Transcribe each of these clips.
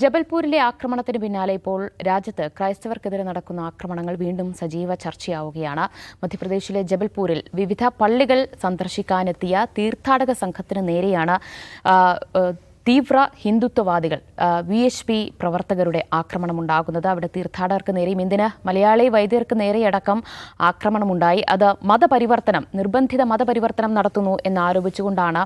ജബൽപൂരിലെ ആക്രമണത്തിന് പിന്നാലെ ഇപ്പോൾ രാജ്യത്ത് ക്രൈസ്തവർക്കെതിരെ നടക്കുന്ന ആക്രമണങ്ങൾ വീണ്ടും സജീവ ചർച്ചയാവുകയാണ്. മധ്യപ്രദേശിലെ ജബൽപൂരിൽ വിവിധ പള്ളികൾ സന്ദർശിക്കാനെത്തിയ തീർത്ഥാടക സംഘത്തിന് നേരെയാണ് തീവ്ര ഹിന്ദുത്വവാദികൾ വി എച്ച് പി പ്രവർത്തകരുടെ ആക്രമണമുണ്ടാകുന്നത്. അവിടെ തീർത്ഥാടകർക്ക് നേരെയും എന്തിന്? മലയാളി വൈദ്യർക്ക് നേരെയടക്കം ആക്രമണമുണ്ടായി. അത് മതപരിവർത്തനം നിർബന്ധിത മതപരിവർത്തനം നടത്തുന്നു എന്നാരോപിച്ചുകൊണ്ടാണ്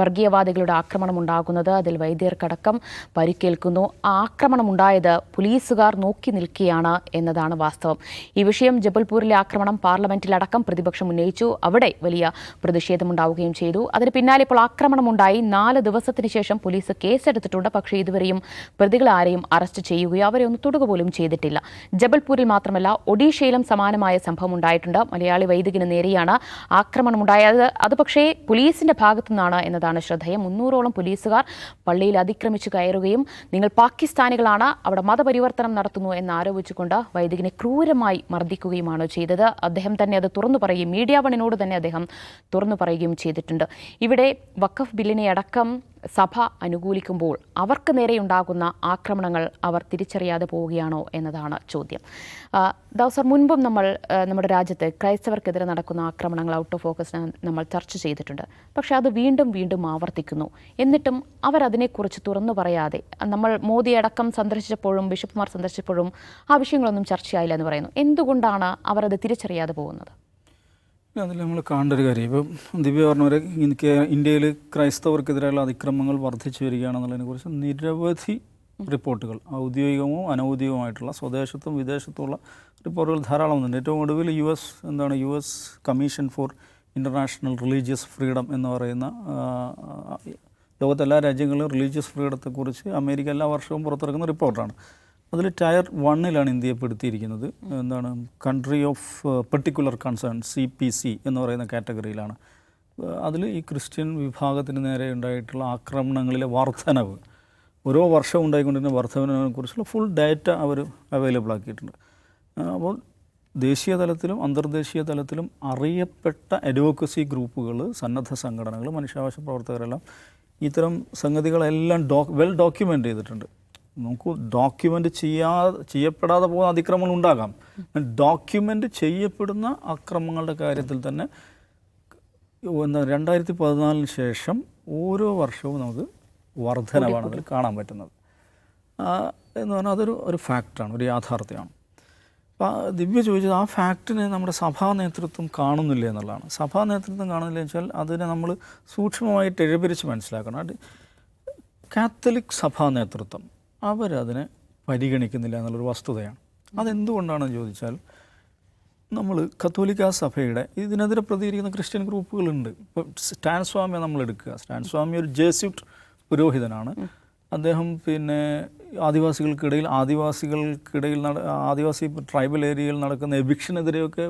വർഗീയവാദികളുടെ ആക്രമണം ഉണ്ടാകുന്നത് അതിൽ വൈദ്യർക്കടക്കം പരിക്കേൽക്കുന്നു. ആക്രമണം ആക്രമണമുണ്ടായത് പോലീസുകാർ നോക്കി നിൽക്കുകയാണ് എന്നതാണ് വാസ്തവം. ഈ വിഷയം ജബൽപൂരിലെ ആക്രമണം പാർലമെന്റിലടക്കം പ്രതിപക്ഷം ഉന്നയിച്ചു. അവിടെ വലിയ പ്രതിഷേധമുണ്ടാവുകയും ചെയ്തു. അതിന് പിന്നാലെ ഇപ്പോൾ ആക്രമണമുണ്ടായി. നാല് ദിവസത്തിന് ശേഷം പോലീസ് കേസെടുത്തിട്ടുണ്ട്. പക്ഷേ ഇതുവരെയും പ്രതികളെ ആരെയും അറസ്റ്റ് ചെയ്യുകയോ അവരെ ഒന്ന് തൊടുക പോലും ചെയ്തിട്ടില്ല. ജബൽപൂരിൽ മാത്രമല്ല ഒഡീഷയിലും സമാനമായ സംഭവം ഉണ്ടായിട്ടുണ്ട് മലയാളി വൈദികന് നേരെയാണ് ആക്രമണം ആക്രമണമുണ്ടായത്. അത് പക്ഷേ പോലീസിന്റെ ഭാഗത്തു നിന്നാണ് എന്നതാണ് ശ്രദ്ധേയം. മുന്നൂറോളം പോലീസുകാർ പള്ളിയിൽ അതിക്രമിച്ചു കയറുകയും നിങ്ങൾ പാകിസ്ഥാനികളാണ് അവിടെ മതപരിവർത്തനം നടത്തുന്നു എന്ന് ആരോപിച്ചുകൊണ്ട് വൈദികനെ ക്രൂരമായി മർദ്ദിക്കുകയുമാണ് ചെയ്തത്. അദ്ദേഹം തന്നെ അത് തുറന്നു പറയുകയും മീഡിയ വണിനോട് തന്നെ അദ്ദേഹം തുറന്നു പറയുകയും ചെയ്തിട്ടുണ്ട്. ഇവിടെ വഖഫ് ബില്ലിനെ അടക്കം സഭ അനുകൂലിക്കുമ്പോൾ അവർക്ക് നേരെയുണ്ടാകുന്ന ആക്രമണങ്ങൾ അവർ തിരിച്ചറിയാതെ പോവുകയാണോ എന്നതാണ് ചോദ്യം. ദൗസർ മുൻപും നമ്മൾ നമ്മുടെ രാജ്യത്ത് ക്രൈസ്തവർക്കെതിരെ നടക്കുന്ന ആക്രമണങ്ങൾ ഔട്ട് ഓഫ് ഫോക്കസ് നമ്മൾ ചർച്ച ചെയ്തിട്ടുണ്ട്. പക്ഷേ അത് വീണ്ടും വീണ്ടും ആവർത്തിക്കുന്നു. എന്നിട്ടും അവരതിനെക്കുറിച്ച് തുറന്നു പറയാതെ നമ്മൾ മോദി അടക്കം സന്ദർശിച്ചപ്പോഴും ബിഷപ്പുമാർ സന്ദർശിച്ചപ്പോഴും ആ വിഷയങ്ങളൊന്നും ചർച്ചയായില്ല എന്ന് പറയുന്നു. എന്തുകൊണ്ടാണ് അവരത് തിരിച്ചറിയാതെ പോകുന്നത്? അതിൽ നമ്മൾ കാണേണ്ട ഒരു കാര്യം. ഇപ്പം ദിവ്യ പറഞ്ഞ പോലെ ഇന്ത്യയിൽ ക്രൈസ്തവർക്കെതിരെയുള്ള അതിക്രമങ്ങൾ വർദ്ധിച്ചു വരികയാണെന്നുള്ളതിനെ കുറിച്ച് നിരവധി റിപ്പോർട്ടുകൾ. ഔദ്യോഗികമോ അനൗദ്യോഗികമായിട്ടുള്ള സ്വദേശത്തും വിദേശത്തുമുള്ള റിപ്പോർട്ടുകൾ ധാരാളം വന്നിട്ടുണ്ട്. ഏറ്റവും ഒടുവിൽ യു എസ് എന്താണ് U S commission for international religious freedom എന്ന് പറയുന്ന ലോകത്തെല്ലാ രാജ്യങ്ങളിലും റിലീജിയസ് ഫ്രീഡത്തെക്കുറിച്ച് അമേരിക്ക എല്ലാ വർഷവും പുറത്തിറക്കുന്ന റിപ്പോർട്ടാണ്. അതിൽ ടയർ വണ്ണിലാണ് ഇന്ത്യയെ പെടുത്തിയിരിക്കുന്നത് എന്താണ് country of particular concern C P C എന്ന് പറയുന്ന കാറ്റഗറിയിലാണ്. അതിൽ ഈ ക്രിസ്ത്യൻ വിഭാഗത്തിന് നേരെ ഉണ്ടായിട്ടുള്ള ആക്രമണങ്ങളിലെ വർധനവ് ഓരോ വർഷവും ഉണ്ടായിക്കൊണ്ടിരുന്ന വർധനവിനെ കുറിച്ചുള്ള ഫുൾ ഡാറ്റ അവർ അവൈലബിൾ ആക്കിയിട്ടുണ്ട്. അപ്പോൾ ദേശീയ തലത്തിലും അന്തർദേശീയ തലത്തിലും അറിയപ്പെട്ട അഡ്വക്കസി ഗ്രൂപ്പുകൾ സന്നദ്ധ സംഘടനകൾ മനുഷ്യാവകാശ പ്രവർത്തകരെല്ലാം ഇത്തരം സംഗതികളെല്ലാം ഡോ വെൽ ഡോക്യുമെന്റ് ചെയ്തിട്ടുണ്ട്. നമുക്ക് ഡോക്യുമെന്റ് ചെയ്യാ ചെയ്യപ്പെടാതെ പോകുന്ന അതിക്രമങ്ങൾ ഉണ്ടാകാം. ഡോക്യുമെന്റ് ചെയ്യപ്പെടുന്ന അക്രമങ്ങളുടെ കാര്യത്തിൽ തന്നെ എന്താ രണ്ടായിരത്തി പതിനാലിന് ശേഷം ഓരോ വർഷവും നമുക്ക് വർധനവാണ് അതിൽ കാണാൻ പറ്റുന്നത്. എന്ന് പറഞ്ഞാൽ അതൊരു ഒരു ഫാക്റ്റാണ് ഒരു യാഥാർത്ഥ്യമാണ്. അപ്പോൾ ദിവ്യ ചോദിച്ചത് ആ ഫാക്റ്റിനെ നമ്മുടെ സഭാ നേതൃത്വം കാണുന്നില്ല എന്നുള്ളതാണ്. സഭാ നേതൃത്വം കാണുന്നില്ല എന്ന് വെച്ചാൽ അതിനെ നമ്മൾ സൂക്ഷ്മമായിട്ട് എഴുപരിച്ച് മനസ്സിലാക്കണം. കാത്തലിക് സഭാ നേതൃത്വം. അവരതിനെ പരിഗണിക്കുന്നില്ല എന്നുള്ളൊരു വസ്തുതയാണ്. അതെന്തുകൊണ്ടാണെന്ന് ചോദിച്ചാൽ നമ്മൾ കത്തോലിക്ക സഭയുടെ ഇതിനെതിരെ പ്രതികരിക്കുന്ന ക്രിസ്ത്യൻ ഗ്രൂപ്പുകളുണ്ട്. ഇപ്പോൾ സ്റ്റാൻ സ്വാമിയെ നമ്മൾ എടുക്കുക സ്റ്റാൻ സ്വാമി ഒരു ജേസ്യൂട്ട് പുരോഹിതനാണ്. അദ്ദേഹം പിന്നെ ആദിവാസികൾക്കിടയിൽ ആദിവാസികൾക്കിടയിൽ നട ആദിവാസി ട്രൈബൽ ഏരിയയിൽ നടക്കുന്ന എവിക്ഷനെതിരെയൊക്കെ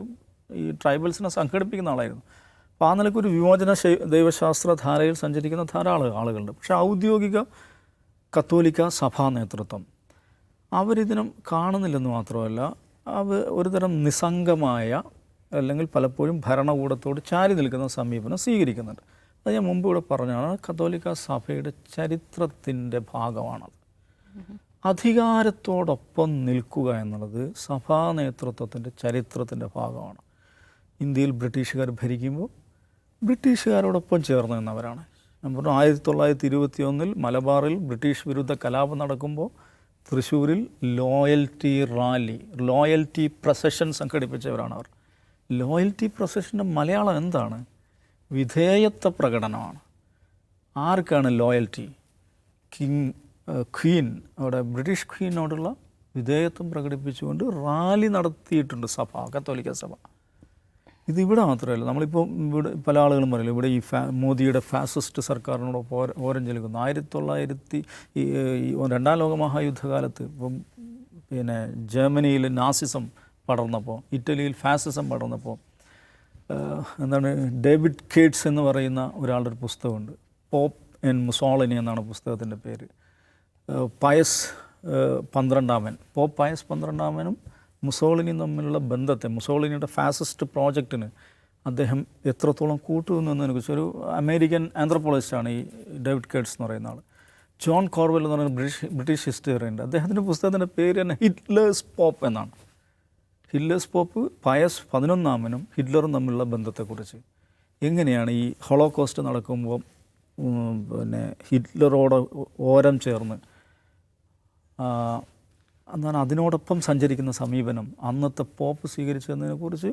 ഈ ട്രൈബൽസിനെ സംഘടിപ്പിക്കുന്ന ആളായിരുന്നു. അപ്പോൾ ആ നിലയ്ക്ക് ഒരു വിമോചന ദൈവശാസ്ത്ര ധാരയിൽ സഞ്ചരിക്കുന്ന ധാരാളം ആളുകളുണ്ട്. പക്ഷേ ഔദ്യോഗിക കത്തോലിക്ക സഭാ നേതൃത്വം. അവരിതിനും കാണുന്നില്ലെന്ന് മാത്രമല്ല അവ ഒരുതരം നിസ്സംഗമായ അല്ലെങ്കിൽ പലപ്പോഴും ഭരണകൂടത്തോട് ചാരി നിൽക്കുന്ന സമീപനം സ്വീകരിക്കുന്നുണ്ട്. അത് ഞാൻ മുമ്പ് ഇവിടെ പറഞ്ഞാണ് കത്തോലിക്ക സഭയുടെ ചരിത്രത്തിന്റെ ഭാഗമാണത് അധികാരത്തോടൊപ്പം നിൽക്കുക എന്നുള്ളത് സഭാ നേതൃത്വത്തിന്റെ ചരിത്രത്തിന്റെ ഭാഗമാണ്. ഇന്ത്യയിൽ ബ്രിട്ടീഷുകാർ ഭരിക്കുമ്പോൾ ബ്രിട്ടീഷുകാരോടൊപ്പം ചേർന്ന് നിന്നവരാണ്. ഞാൻ പറഞ്ഞു ആയിരത്തി തൊള്ളായിരത്തി ഇരുപത്തി ഒന്നിൽ മലബാറിൽ ബ്രിട്ടീഷ് വിരുദ്ധ കലാപം നടക്കുമ്പോൾ തൃശ്ശൂരിൽ ലോയൽറ്റി റാലി ലോയൽറ്റി പ്രൊസഷൻ സംഘടിപ്പിച്ചവരാണ് അവർ ലോയൽറ്റി പ്രൊസഷന്റെ മലയാളം എന്താണ്? വിധേയത്വ പ്രകടനമാണ്. ആർക്കാണ് ലോയൽറ്റി? കിങ് ക്വീൻ അവിടെ ബ്രിട്ടീഷ് ക്വീനോടുള്ള വിധേയത്വം പ്രകടിപ്പിച്ചുകൊണ്ട് റാലി നടത്തിയിട്ടുണ്ട് സഭ കത്തോലിക്ക സഭ. ഇത് ഇവിടെ മാത്രമല്ല. നമ്മളിപ്പോൾ ഇവിടെ പല ആളുകളും പറയില്ല ഇവിടെ ഈ ഫാ മോദിയുടെ ഫാസിസ്റ്റ് സർക്കാരിനോട് ഓര- ഓരം ചെലുക്കുന്നു ആയിരത്തി തൊള്ളായിരത്തി ഈ രണ്ടാം ലോക മഹായുദ്ധകാലത്ത് ഇപ്പം പിന്നെ ജർമ്മനിയിൽ നാസിസം പടർന്നപ്പോൾ ഇറ്റലിയിൽ ഫാസിസം പടർന്നപ്പോൾ എന്താണ് ഡേവിഡ് കേറ്റ്സ് എന്ന് പറയുന്ന ഒരാളുടെ ഒരു പുസ്തകമുണ്ട്. പോപ്പ് എൻ മുസോളിനി എന്നാണ് പുസ്തകത്തിന്റെ പേര്. പയസ് പന്ത്രണ്ടാമൻ. പോപ്പ് പയസ് പന്ത്രണ്ടാമനും മുസോളിനിയും തമ്മിലുള്ള ബന്ധത്തെ മുസോളിനിയുടെ ഫാസിസ്റ്റ് പ്രോജക്റ്റിന് അദ്ദേഹം എത്രത്തോളം കൂട്ടുന്നു എന്നതിനെക്കുറിച്ച് ഒരു അമേരിക്കൻ ആന്ത്രപ്പോളജിസ്റ്റാണ് ഈ ഡേവിഡ് കേട്സ് എന്ന് പറയുന്ന ആൾ ജോൺ കോർവെൽ എന്ന് പറയുന്ന ബ്രിട്ടീഷ് ബ്രിട്ടീഷ് ഹിസ്റ്ററി ഉണ്ട് അദ്ദേഹത്തിന്റെ പുസ്തകത്തിന്റെ പേര് തന്നെ ഹിറ്റ്ലേഴ്സ് പോപ്പ് എന്നാണ്. ഹിറ്റ്ലേഴ്സ് പോപ്പ് പയസ് പതിനൊന്നാമനും ഹിറ്റ്ലറും തമ്മിലുള്ള ബന്ധത്തെക്കുറിച്ച്. എങ്ങനെയാണ് ഈ ഹോളോകോസ്റ്റ് നടക്കുമ്പോൾ പിന്നെ ഹിറ്റ്ലറോട് ഓരം ചേർന്ന് എന്താണ് അതിനോടൊപ്പം സഞ്ചരിക്കുന്ന സമീപനം. അന്നത്തെ പോപ്പ് സ്വീകരിച്ചതിനെക്കുറിച്ച്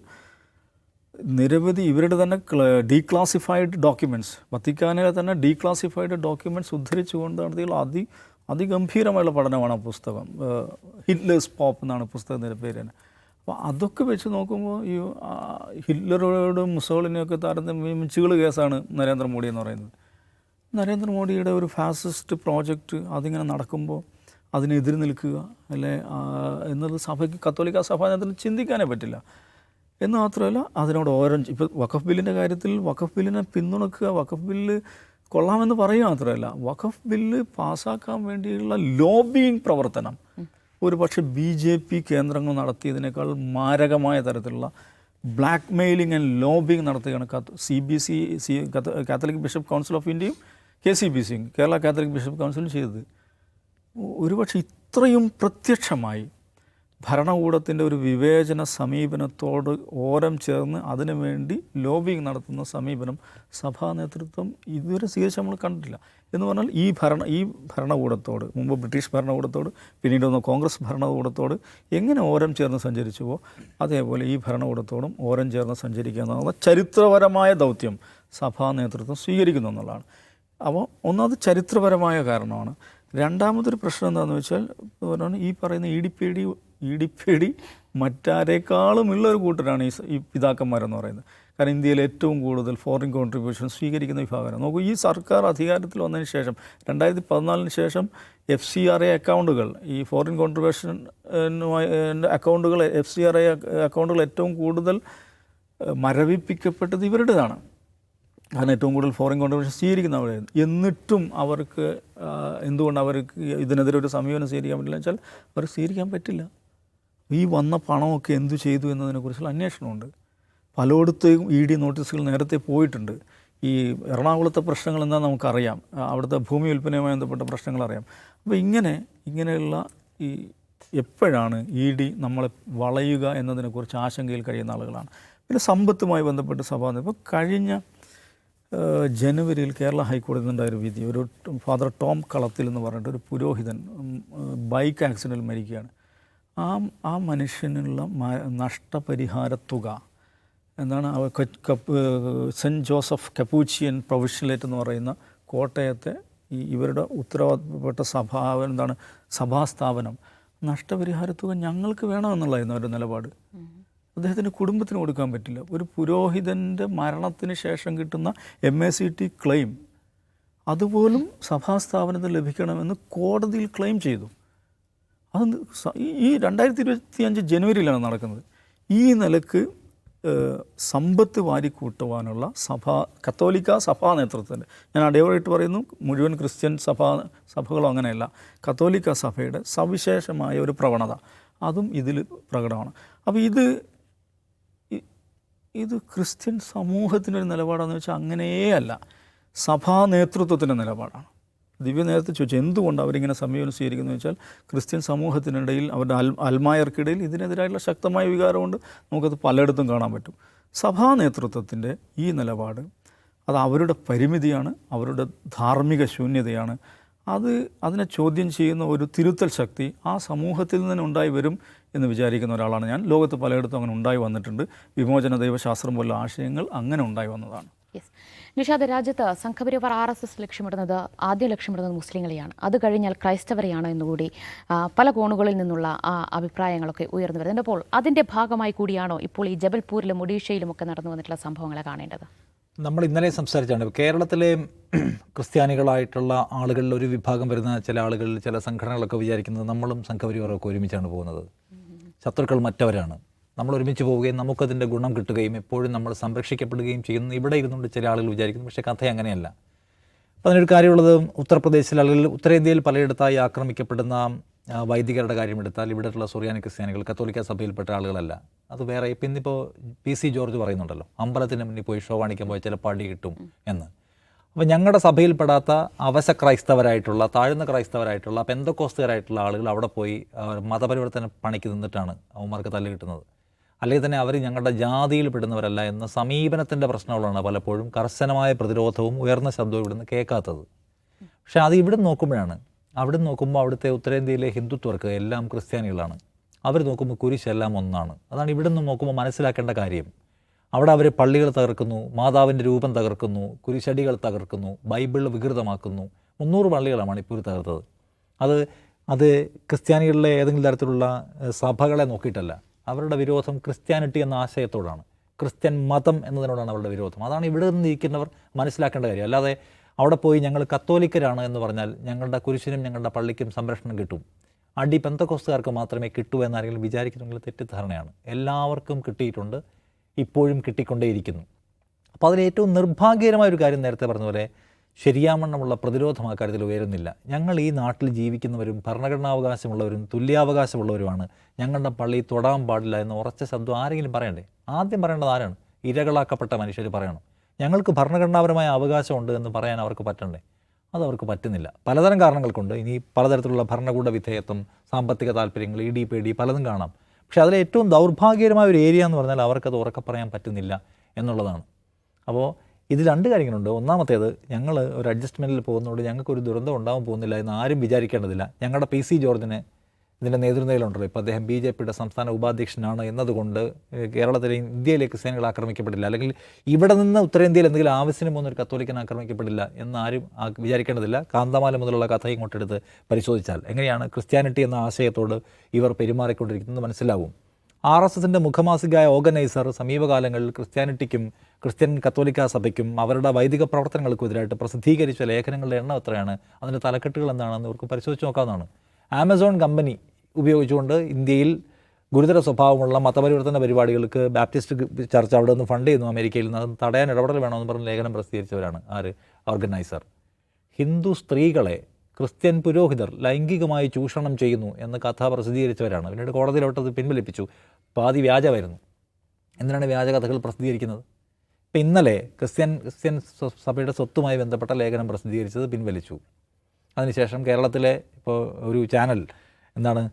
നിരവധി ഇവരുടെ തന്നെ ഡീക്ലാസിഫൈഡ് ഡോക്യുമെന്റ്സ് വത്തിക്കാനിലെ തന്നെ ഡീക്ലാസിഫൈഡ് ഡോക്യുമെന്റ്സ് ഉദ്ധരിച്ചുകൊണ്ട് നടത്തിയുള്ള അതി അതിഗംഭീരമായുള്ള പഠനമാണ് ആ പുസ്തകം. ഹിറ്റ്ലേഴ്സ് പോപ്പ് എന്നാണ് പുസ്തകത്തിന്റെ പേര് തന്നെ. അപ്പോൾ അതൊക്കെ വെച്ച് നോക്കുമ്പോൾ ഈ ഹിറ്റ്ലറോടും മുസോളിനെയൊക്കെ താരതമ്യം ചീൾ കേസാണ് നരേന്ദ്രമോദി എന്ന് പറയുന്നത്. നരേന്ദ്രമോദിയുടെ ഒരു ഫാസിസ്റ്റ് പ്രോജക്റ്റ് അതിങ്ങനെ നടക്കുമ്പോൾ അതിനെതിരെ നിൽക്കുക അല്ലെ എന്നത് സഭയ്ക്ക് കത്തോലിക്ക സഭ അതിന് ചിന്തിക്കാനേ പറ്റില്ല. എന്ന് മാത്രമല്ല അതിനോട് ഓരോ ഇപ്പോൾ വഖഫ് ബില്ലിന്റെ കാര്യത്തിൽ വഖഫ് ബില്ലിനെ പിന്തുണക്കുക വഖഫ് ബില്ല് കൊള്ളാമെന്ന് പറയുക മാത്രമല്ല വഖഫ് ബില്ല് പാസ്സാക്കാൻ വേണ്ടിയുള്ള ലോബിയിങ് പ്രവർത്തനം. ഒരു പക്ഷേ ബി ജെ പി കേന്ദ്രങ്ങൾ നടത്തിയതിനേക്കാൾ മാരകമായ തരത്തിലുള്ള ബ്ലാക്ക് മെയിലിംഗ് ആൻഡ് ലോബിങ് നടത്തുകയാണ് C B C C catholic bishop council of ഇന്ത്യയും കെ സി ബി സിയും കേരള കാത്തലിക് ബിഷപ്പ് കൗൺസിലും ചെയ്തത്. ഒരുപക്ഷെ ഇത്രയും പ്രത്യക്ഷമായി ഭരണകൂടത്തിന്റെ ഒരു വിവേചന സമീപനത്തോട് ഓരം ചേർന്ന് അതിനു വേണ്ടി ലോബിങ് നടത്തുന്ന സമീപനം സഭാ നേതൃത്വം ഇതുവരെ സ്വീകരിച്ച് നമ്മൾ കണ്ടിട്ടില്ല. എന്ന് പറഞ്ഞാൽ ഈ ഭരണ ഈ ഭരണകൂടത്തോട് മുമ്പ് ബ്രിട്ടീഷ് ഭരണകൂടത്തോട് പിന്നീട് വന്ന കോൺഗ്രസ് ഭരണകൂടത്തോട് എങ്ങനെ ഓരം ചേർന്ന് സഞ്ചരിച്ചുവോ അതേപോലെ ഈ ഭരണകൂടത്തോടും ഓരം ചേർന്ന് സഞ്ചരിക്കുക എന്നുള്ള ചരിത്രപരമായ ദൗത്യം സഭാ നേതൃത്വം സ്വീകരിക്കുന്നു എന്നുള്ളതാണ്. അപ്പോൾ ഒന്നാമത് ചരിത്രപരമായ കാരണമാണ്. രണ്ടാമതൊരു പ്രശ്നം എന്താണെന്ന് വെച്ചാൽ പറഞ്ഞാൽ ഈ പറയുന്ന E D P D E D P D മറ്റാരേക്കാളും ഉള്ളൊരു കൂട്ടരാണ് ഈ ഈ പിതാക്കന്മാരെന്ന് പറയുന്നത്. കാരണം ഇന്ത്യയിൽ ഏറ്റവും കൂടുതൽ ഫോറിൻ കോൺട്രിബ്യൂഷൻ സ്വീകരിക്കുന്ന വിഭാഗമാണ്. നോക്കൂ ഈ സർക്കാർ അധികാരത്തിൽ വന്നതിന് ശേഷം രണ്ടായിരത്തി പതിനാലിന് ശേഷം എഫ് സി ആർ എ അക്കൗണ്ടുകൾ ഈ ഫോറിൻ കോൺട്രിബ്യൂഷൻ അക്കൗണ്ടുകൾ എഫ് സി ആർ എ അക്കൗണ്ടുകൾ ഏറ്റവും കൂടുതൽ മരവിപ്പിക്കപ്പെട്ടത് ഇവരുടേതാണ്. കാരണം ഏറ്റവും കൂടുതൽ ഫോറിൻ കോൺട്രിബ്യൂഷൻ സ്വീകരിക്കുന്നവരായിരുന്നു എന്നിട്ടും അവർക്ക് എന്തുകൊണ്ട് അവർക്ക് ഇതിനെതിരെ ഒരു സമീപനം സ്വീകരിക്കാൻ പറ്റില്ല വെച്ചാൽ അവർക്ക് സ്വീകരിക്കാൻ പറ്റില്ല. ഈ വന്ന പണമൊക്കെ എന്തു ചെയ്തു എന്നതിനെക്കുറിച്ചുള്ള അന്വേഷണമുണ്ട്. പലയിടത്തേക്കും ഇ ഡി നോട്ടീസുകൾ നേരത്തെ പോയിട്ടുണ്ട്. ഈ എറണാകുളത്തെ പ്രശ്നങ്ങൾ എന്താ നമുക്കറിയാം. അവിടുത്തെ ഭൂമി വിൽപ്പനയുമായി ബന്ധപ്പെട്ട പ്രശ്നങ്ങൾ അറിയാം. അപ്പോൾ ഇങ്ങനെ ഇങ്ങനെയുള്ള ഈ എപ്പോഴാണ് ഇ ഡി നമ്മളെ വളയുക എന്നതിനെക്കുറിച്ച് ആശങ്കയിൽ കഴിയുന്ന ആളുകളാണ്. പിന്നെ സമ്പത്തുമായി ബന്ധപ്പെട്ട് സഭ ഇപ്പോൾ കഴിഞ്ഞ ജനുവരിയിൽ കേരള ഹൈക്കോടതിയിൽ നിന്നുണ്ടായ ഒരു വിധി. ഒരു ഫാദർ ടോം കളത്തിൽ എന്ന് പറഞ്ഞിട്ട് ഒരു പുരോഹിതൻ ബൈക്ക് ആക്സിഡന്റിൽ മരിക്കുകയാണ്. ആ ആ മനുഷ്യനുള്ള നഷ്ടപരിഹാര തുക എന്താണ് സെന്റ് ജോസഫ് കപ്പൂച്ചിയൻ പ്രൊവിഷണലേറ്റ് എന്ന് പറയുന്ന കോട്ടയത്തെ ഈ ഇവരുടെ ഉത്തരവാദിത്തപ്പെട്ട സഭ എന്താണ് സഭാസ്ഥാപനം നഷ്ടപരിഹാര തുക ഞങ്ങൾക്ക് വേണമെന്നുള്ളതായിരുന്നു അവരുടെ നിലപാട്. അദ്ദേഹത്തിന്റെ കുടുംബത്തിന് കൊടുക്കാൻ പറ്റില്ല. ഒരു പുരോഹിതന്റെ മരണത്തിന് ശേഷം കിട്ടുന്ന M A C T claim അതുപോലും സഭാസ്ഥാപനത്തിൽ ലഭിക്കണമെന്ന് കോടതിയിൽ ക്ലെയിം ചെയ്തു. അത് ഈ- രണ്ടായിരത്തി ഇരുപത്തി അഞ്ച് ജനുവരിയിലാണ് നടക്കുന്നത്. ഈ നിലയ്ക്ക് സമ്പത്ത് വാരിക്കൂട്ടുവാനുള്ള സഭ കത്തോലിക്ക സഭാ നേതൃത്വത്തിന്റെ ഞാൻ അടിയവരായിട്ട് പറയുന്നു മുഴുവൻ ക്രിസ്ത്യൻ സഭാ സഭകളോ അങ്ങനെയല്ല. കത്തോലിക്ക സഭയുടെ സവിശേഷമായ ഒരു പ്രവണത. അതും ഇതിൽ പ്രകടമാണ്. അപ്പോൾ ഇത് ഇത് ക്രിസ്ത്യൻ സമൂഹത്തിന്റെ ഒരു നിലപാടാണെന്ന് വെച്ചാൽ അങ്ങനെയേ അല്ല സഭാ നേതൃത്വത്തിന്റെ നിലപാടാണ്. ദിവ്യ നേതൃത്വം ചോദിച്ചു എന്തുകൊണ്ട് അവരിങ്ങനെ സമീപനം സ്വീകരിക്കുന്നു? വെച്ചാൽ ക്രിസ്ത്യൻ സമൂഹത്തിനിടയിൽ അവരുടെ അൽ അൽമായർക്കിടയിൽ ഇതിനെതിരായിട്ടുള്ള ശക്തമായ വികാരമുണ്ട്. നമുക്കത് പലയിടത്തും കാണാൻ പറ്റും. സഭാ നേതൃത്വത്തിന്റെ ഈ നിലപാട് അത് അവരുടെ പരിമിതിയാണ് അവരുടെ ധാർമ്മിക ശൂന്യതയാണ്. അത് അതിനെ ചോദ്യം ചെയ്യുന്ന ഒരു തിരുത്തൽ ശക്തി ആ സമൂഹത്തിൽ നിന്ന് ഉണ്ടായി വരും എന്ന് വിചാരിക്കുന്ന ഒരാളാണ് ഞാൻ. ലോകത്ത് പലയിടത്തും അങ്ങനെ ഉണ്ടായി വന്നിട്ടുണ്ട്. വിമോചന ദൈവശാസ്ത്രം പോലുള്ള ആശയങ്ങൾ അങ്ങനെ ഉണ്ടായി വന്നതാണ്. യെസ് നിഷാദ് രാജ്യത്ത് സംഘപരിവാർ ആർ എസ് എസ് ലക്ഷ്യമിടുന്നത് ആദ്യം ലക്ഷ്യമിടുന്നത് മുസ്ലിങ്ങളെയാണ്. അത് കഴിഞ്ഞാൽ ക്രൈസ്തവരെയാണ് എന്നുകൂടി പല കോണുകളിൽ നിന്നുള്ള ആ അഭിപ്രായങ്ങളൊക്കെ ഉയർന്നു വരുന്നുണ്ട് അപ്പോൾ അതിന്റെ ഭാഗമായി കൂടിയാണോ ഇപ്പോൾ ഈ ജബൽപൂരിലും ഒഡീഷയിലും ഒക്കെ നടന്നു വന്നിട്ടുള്ള സംഭവങ്ങളെ കാണേണ്ടത്? നമ്മൾ ഇന്നലെ സംസാരിച്ചാണ്. കേരളത്തിലെ ക്രിസ്ത്യാനികളായിട്ടുള്ള ആളുകളിൽ ഒരു വിഭാഗം വരുന്ന ചില ആളുകളിൽ ചില സംഘടനകളൊക്കെ വിചാരിക്കുന്നത് നമ്മളും സംഘപരിവാറൊക്കെ ഒരുമിച്ചാണ് പോകുന്നത്. ശത്രുക്കൾ മറ്റവരാണ്. നമ്മൾ ഒരുമിച്ച് പോവുകയും നമുക്കതിന്റെ ഗുണം കിട്ടുകയും എപ്പോഴും നമ്മൾ സംരക്ഷിക്കപ്പെടുകയും ചെയ്യുന്നു. ഇവിടെ ഇരുന്നുകൊണ്ട് ചില ആളുകൾ വിചാരിക്കുന്നു പക്ഷേ കഥ അങ്ങനെയല്ല. അപ്പോൾ അതിനൊരു കാര്യമുള്ളത് ഉത്തർപ്രദേശിൽ അല്ലെങ്കിൽ ഉത്തരേന്ത്യയിൽ പലയിടത്തായി ആക്രമിക്കപ്പെടുന്ന വൈദികരുടെ വൈദികരുടെ കാര്യമെടുത്താൽ ഇവിടെയുള്ള സുറിയാനി ക്രിസ്ത്യാനികൾ കത്തോലിക്ക സഭയിൽപ്പെട്ട ആളുകളല്ല. അത് വേറെ ഇപ്പം ഇന്നിപ്പോൾ പി സി ജോർജ് പറയുന്നുണ്ടല്ലോ അമ്പലത്തിന് മുന്നിൽ പോയി ഷോ കാണിക്കാൻ പോയി ചില പടി കിട്ടും എന്ന്. അപ്പോൾ ഞങ്ങളുടെ സഭയിൽപ്പെടാത്ത അവശ ക്രൈസ്തവരായിട്ടുള്ള താഴ്ന്ന ക്രൈസ്തവരായിട്ടുള്ള പെന്തക്കോസ്തുകാരായിട്ടുള്ള ആളുകൾ അവിടെ പോയി മതപരിവർത്തന പണിക്ക് നിന്നിട്ടാണ് അവന്മാർക്ക് തല്ല് കിട്ടുന്നത്. അല്ലെങ്കിൽ തന്നെ അവർ ഞങ്ങളുടെ ജാതിയിൽ പെടുന്നവരല്ല എന്ന സമീപനത്തിന്റെ പ്രശ്നങ്ങളാണ് പലപ്പോഴും കർശനമായ പ്രതിരോധവും ഉയർന്ന ശബ്ദവും ഇവിടുന്ന് കേൾക്കാത്തത്. പക്ഷേ അത് ഇവിടെ നോക്കുമ്പോഴാണ്. അവിടെ നോക്കുമ്പോൾ അവിടുത്തെ ഉത്തരേന്ത്യയിലെ ഹിന്ദുത്വർക്ക് എല്ലാം ക്രിസ്ത്യാനികളാണ്. അവർ നോക്കുമ്പോൾ കുരിശെല്ലാം ഒന്നാണ്. അതാണ് ഇവിടെ നിന്ന് നോക്കുമ്പോൾ മനസ്സിലാക്കേണ്ട കാര്യം. അവിടെ അവർ പള്ളികൾ തകർക്കുന്നു മാതാവിന്റെ രൂപം തകർക്കുന്നു കുരിശടികൾ തകർക്കുന്നു ബൈബിൾ വികൃതമാക്കുന്നു. മുന്നൂറ് പള്ളികളാണ് മണിപ്പൂർ തകർത്തത്. അത് അത് ക്രിസ്ത്യാനികളിലെ ഏതെങ്കിലും തരത്തിലുള്ള സഭകളെ നോക്കിയിട്ടല്ല. അവരുടെ വിരോധം ക്രിസ്ത്യാനിറ്റി എന്ന ആശയത്തോടാണ്. ക്രിസ്ത്യൻ മതം എന്നതിനോടാണ് അവരുടെ വിരോധം. അതാണ് ഇവിടെ നിന്ന് ഇരിക്കുന്നവർ മനസ്സിലാക്കേണ്ട കാര്യം. അല്ലാതെ അവിടെ പോയി ഞങ്ങൾ കത്തോലിക്കരാണ് എന്ന് പറഞ്ഞാൽ ഞങ്ങളുടെ കുരിശിനും ഞങ്ങളുടെ പള്ളിക്കും സംരക്ഷണം കിട്ടും. അടി പെന്തക്കോസ്തുകാർക്ക് മാത്രമേ കിട്ടൂ എന്നാരെങ്കിലും വിചാരിക്കുന്നെങ്കിൽ തെറ്റിദ്ധാരണയാണ്. എല്ലാവർക്കും കിട്ടിയിട്ടുണ്ട്. ഇപ്പോഴും കിട്ടിക്കൊണ്ടേയിരിക്കുന്നു. അപ്പോൾ അതിൽ ഏറ്റവും നിർഭാഗ്യകരമായ ഒരു കാര്യം നേരത്തെ പറഞ്ഞ പോലെ ശരിയാമണ്ണമുള്ള പ്രതിരോധം ആ കാര്യത്തിൽ ഉയരുന്നില്ല. ഞങ്ങൾ ഈ നാട്ടിൽ ജീവിക്കുന്നവരും ഭരണഘടനാവകാശമുള്ളവരും തുല്യാവകാശമുള്ളവരുമാണ്. ഞങ്ങളുടെ പള്ളി തൊടാൻ പാടില്ല എന്ന് ഉറച്ച ശബ്ദം ആരെങ്കിലും പറയണ്ടേ? ആദ്യം പറയേണ്ടത് ആരാണ്? ഇരകളാക്കപ്പെട്ട മനുഷ്യർ പറയണം. ഞങ്ങൾക്ക് ഭരണഘടനാപരമായ അവകാശമുണ്ട് എന്ന് പറയാൻ അവർക്ക് പറ്റണ്ടേ? അത് അവർക്ക് പറ്റുന്നില്ല. പലതരം കാരണങ്ങൾ കൊണ്ട് ഇനി പലതരത്തിലുള്ള ഭരണകൂട വിധേയത്വം സാമ്പത്തിക താല്പര്യങ്ങൾ ഇ ഡി പി ഡി പലതും കാണാം. പക്ഷേ അതിലെ ഏറ്റവും ദൗർഭാഗ്യകരമായ ഒരു ഏരിയ എന്ന് പറഞ്ഞാൽ അവർക്കത് ഉറക്കെ പറയാൻ പറ്റുന്നില്ല എന്നുള്ളതാണ്. അപ്പോൾ ഇത് രണ്ട് കാര്യങ്ങളുണ്ട്. ഒന്നാമത്തേത് ഞങ്ങൾ ഒരു അഡ്ജസ്റ്റ്മെന്റിൽ പോകുന്നതുകൊണ്ട് ഞങ്ങൾക്കൊരു ദുരന്തം ഉണ്ടാകാൻ പോകുന്നില്ല എന്ന് ആരും വിചാരിക്കേണ്ടതില്ല. ഞങ്ങളുടെ പി സി ജോർജിന് ഇതിന്റെ നേതൃനിരയിലുണ്ടല്ലോ. ഇപ്പോൾ അദ്ദേഹം ബി ജെ പിയുടെ സംസ്ഥാന ഉപാധ്യക്ഷനാണ് എന്നതുകൊണ്ട് കേരളത്തിലെ ഇന്ത്യയിലേക്ക് സേനകൾ ആക്രമിക്കപ്പെടില്ല. അല്ലെങ്കിൽ ഇവിടെ നിന്ന് ഉത്തരേന്ത്യയിൽ എന്തെങ്കിലും ആവശ്യത്തിന് പോകുന്ന ഒരു കത്തോലിക്കൻ ആക്രമിക്കപ്പെടില്ല എന്നാരും വിചാരിക്കേണ്ടതില്ല. കാന്തമാല മുതലുള്ള കഥ ഇങ്ങോട്ടെടുത്ത് പരിശോധിച്ചാൽ എങ്ങനെയാണ് ക്രിസ്ത്യാനിറ്റി എന്ന ആശയത്തോട് ഇവർ പെരുമാറിക്കൊണ്ടിരിക്കുന്നത് മനസ്സിലാവും. ആർ എസ് എസിന്റെ മുഖമാസികയായ ഓർഗനൈസർ സമീപകാലങ്ങളിൽ ക്രിസ്ത്യാനിറ്റിക്കും ക്രിസ്ത്യൻ കത്തോലിക്ക സഭയ്ക്കും അവരുടെ വൈദിക പ്രവർത്തനങ്ങൾക്കും എതിരായിട്ട് പ്രസിദ്ധീകരിച്ച ലേഖനങ്ങളുടെ എണ്ണം എത്രയാണ്? അതിന്റെ തലക്കെട്ടുകൾ എന്താണെന്ന് ഇവർക്ക് പരിശോധിച്ച് നോക്കാവുന്നതാണ്. ആമസോൺ കമ്പനി ഉപയോഗിച്ചുകൊണ്ട് ഇന്ത്യയിൽ ഗുരുതര സ്വഭാവമുള്ള മതപരിവർത്തന പരിപാടികൾക്ക് ബാപ്റ്റിസ്റ്റ് ചർച്ച അവിടെ നിന്ന് ഫണ്ട് ചെയ്യുന്നു അമേരിക്കയിൽ നിന്ന്. തടയാൻ ഇടപെടൽ വേണമെന്ന് പറഞ്ഞ് ലേഖനം പ്രസിദ്ധീകരിച്ചവരാണ് ആര്? ഓർഗനൈസർ. ഹിന്ദു സ്ത്രീകളെ ക്രിസ്ത്യൻ പുരോഹിതർ ലൈംഗികമായി ചൂഷണം ചെയ്യുന്നു എന്ന കഥ പ്രസിദ്ധീകരിച്ചവരാണ്. പിന്നീട് കോടതിയിലോട്ടത് പിൻവലിപ്പിച്ചു. പാതി വ്യാജമായിരുന്നു. എന്തിനാണ് വ്യാജ കഥകൾ പ്രസിദ്ധീകരിക്കുന്നത്? ഇപ്പം ഇന്നലെ ക്രിസ്ത്യൻ ക്രിസ്ത്യൻ സഭയുടെ സ്വത്തുമായി ബന്ധപ്പെട്ട ലേഖനം പ്രസിദ്ധീകരിച്ചത് പിൻവലിച്ചു. അതിനുശേഷം കേരളത്തിലെ ഇപ്പോൾ ഒരു ചാനൽ എന്താണ്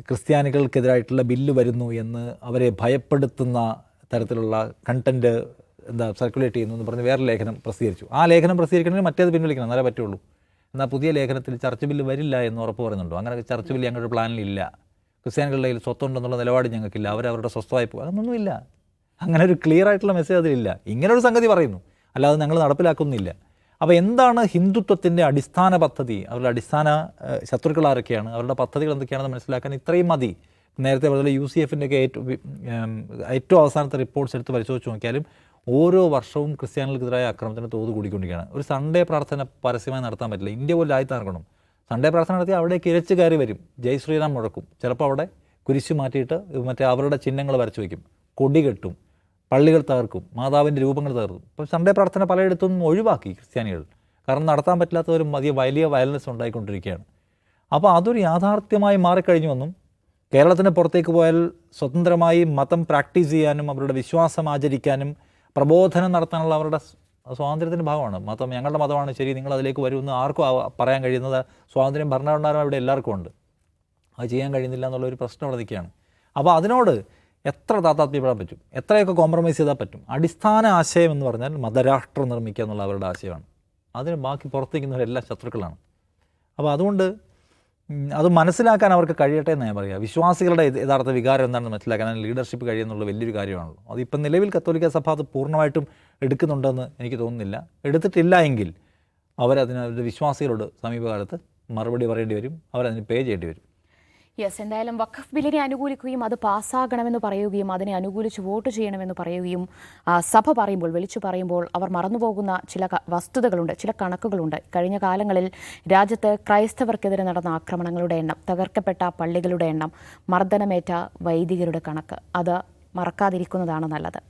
ക്രിസ്ത്യാനികൾക്കെതിരായിട്ടുള്ള ബില്ല് വരുന്നു എന്ന് അവരെ ഭയപ്പെടുത്തുന്ന തരത്തിലുള്ള കണ്ടന്റ് എന്താ സർക്കുലേറ്റ് ചെയ്യുന്നു എന്ന് പറഞ്ഞ് വേറെ ലേഖനം പ്രസിദ്ധീകരിച്ചു. ആ ലേഖനം പ്രസിദ്ധീകരിക്കണമെങ്കിൽ മറ്റേത് പിൻവലിക്കണം എന്നാലേ പറ്റുള്ളൂ. എന്നാൽ പുതിയ ലേഖനത്തിൽ ചർച്ച ബില്ല് വരില്ല എന്ന് ഉറപ്പ് പറയുന്നുണ്ടോ. അങ്ങനെ ചർച്ച ബില്ല് ഞങ്ങളുടെ പ്ലാനിലില്ല ക്രിസ്ത്യാനികളുടെ കയ്യിൽ സ്വത്തുണ്ടെന്നുള്ള നിലപാട് ഞങ്ങൾക്കില്ല. അവരവരുടെ സ്വസ്ഥമായി പോകും. അതൊന്നുമില്ല. അങ്ങനെ ഒരു ക്ലിയർ ആയിട്ടുള്ള മെസ്സേജ് അതിലില്ല. ഇങ്ങനൊരു സംഗതി പറയുന്നു. അല്ലാതെ ഞങ്ങൾ നടപ്പിലാക്കുന്നില്ല. അപ്പോൾ എന്താണ് ഹിന്ദുത്വത്തിന്റെ അടിസ്ഥാന പദ്ധതി? അവരുടെ അടിസ്ഥാന ശത്രുക്കൾ ആരൊക്കെയാണ് അവരുടെ പദ്ധതികൾ എന്തൊക്കെയാണെന്ന് മനസ്സിലാക്കാൻ ഇത്രയും മതി. നേരത്തെ പറഞ്ഞ യു സി എഫിന്റെ ഒക്കെ ഏറ്റവും ഏറ്റവും അവസാനത്തെ റിപ്പോർട്ട്സ് എടുത്ത് പരിശോധിച്ച് നോക്കിയാലും ഓരോ വർഷവും ക്രിസ്ത്യാനികൾക്കെതിരായ ആക്രമണത്തിന് തോത് കൂടിക്കൊണ്ടിരിക്കുകയാണ്. ഒരു സൺഡേ പ്രാർത്ഥന പരസ്യമായി നടത്താൻ പറ്റില്ല. ഇന്ത്യ പോലെ ആയി തറക്കണം സൺഡേ പ്രാർത്ഥന നടത്തി അവിടേക്ക് ഇരച്ച് കയറി വരും. ജയ് ശ്രീറാം മുഴക്കും. ചിലപ്പോൾ അവിടെ കുരിശ് മാറ്റിയിട്ട് മറ്റേ അവരുടെ ചിഹ്നങ്ങൾ വരച്ചു വയ്ക്കും. കൊടി കെട്ടും. പള്ളികൾ തകർക്കും മാതാവിന്റെ രൂപങ്ങൾ തകർക്കും. ഇപ്പോൾ സൺഡേ പ്രാർത്ഥന പലയിടത്തും ഒഴിവാക്കി ക്രിസ്ത്യാനികൾ. കാരണം നടത്താൻ പറ്റാത്ത ഒരു വലിയ വലിയ വയലൻസ് ഉണ്ടായിക്കൊണ്ടിരിക്കുകയാണ്. അപ്പോൾ അതൊരു യാഥാർത്ഥ്യമായി മാറിക്കഴിഞ്ഞു വന്നും കേരളത്തിന് പുറത്തേക്ക് പോയാൽ സ്വതന്ത്രമായി മതം പ്രാക്ടീസ് ചെയ്യാനും അവരുടെ വിശ്വാസം ആചരിക്കാനും പ്രബോധനം നടത്താനുള്ള അവരുടെ സ്വാതന്ത്ര്യത്തിന്റെ ഭാഗമാണ്. മതം ഞങ്ങളുടെ മതമാണ്. ശരി നിങ്ങൾ അതിലേക്ക് വരുമെന്ന് ആർക്കും പറയാൻ കഴിയുന്നത് സ്വാതന്ത്ര്യം ഭരണഘടന ഇവിടെ എല്ലാവർക്കും ഉണ്ട്. അത് ചെയ്യാൻ കഴിയുന്നില്ല എന്നുള്ളൊരു പ്രശ്നം അവിടെ നിൽക്കുകയാണ്. അപ്പോൾ അതിനോട് എത്ര താതാത്മ്യപ്പെടാൻ പറ്റും? എത്രയൊക്കെ കോംപ്രമൈസ് ചെയ്താൽ പറ്റും? അടിസ്ഥാന ആശയം എന്ന് പറഞ്ഞാൽ മതരാഷ്ട്രം നിർമ്മിക്കുക എന്നുള്ള അവരുടെ ആശയമാണ്. അതിന് ബാക്കി പുറത്തേക്കുന്നവരെല്ലാം ശത്രുക്കളാണ്. അപ്പോൾ അതുകൊണ്ട് അത് മനസ്സിലാക്കാൻ അവർക്ക് കഴിയട്ടെ എന്ന് ഞാൻ പറയുക. വിശ്വാസികളുടെ യഥാർത്ഥ വികാരം എന്താണെന്ന് മനസ്സിലാക്കാൻ ലീഡർഷിപ്പ് കഴിയുന്നുള്ള വലിയൊരു കാര്യമാണല്ലോ അതിപ്പം നിലവിൽ കത്തോലിക്ക സഭ അത് പൂർണമായിട്ടും എടുക്കുന്നുണ്ടെന്ന് എനിക്ക് തോന്നുന്നില്ല. എടുത്തിട്ടില്ല എങ്കിൽ അവരതിന് അവരുടെ വിശ്വാസികളോട് സമീപകാലത്ത് മറുപടി പറയേണ്ടി വരും. അവരതിന് പേ ചെയ്യേണ്ടി വരും. യെസ് എന്തായാലും വഖഫ് ബില്ലിനെ അനുകൂലിക്കുകയും അത് പാസ്സാകണമെന്ന് പറയുകയും അതിനെ അനുകൂലിച്ച് വോട്ട് ചെയ്യണമെന്ന് പറയുകയും സഭ പറയുമ്പോൾ വിളിച്ചു പറയുമ്പോൾ അവർ മറന്നുപോകുന്ന ചില വസ്തുതകളുണ്ട് ചില കണക്കുകളുണ്ട്. കഴിഞ്ഞ കാലങ്ങളിൽ രാജ്യത്ത് ക്രൈസ്തവർക്കെതിരെ നടന്ന ആക്രമണങ്ങളുടെ എണ്ണം തകർക്കപ്പെട്ട പള്ളികളുടെ എണ്ണം മർദ്ദനമേറ്റ വൈദികരുടെ കണക്ക് അത് മറക്കാതിരിക്കുന്നതാണ് നല്ലത്.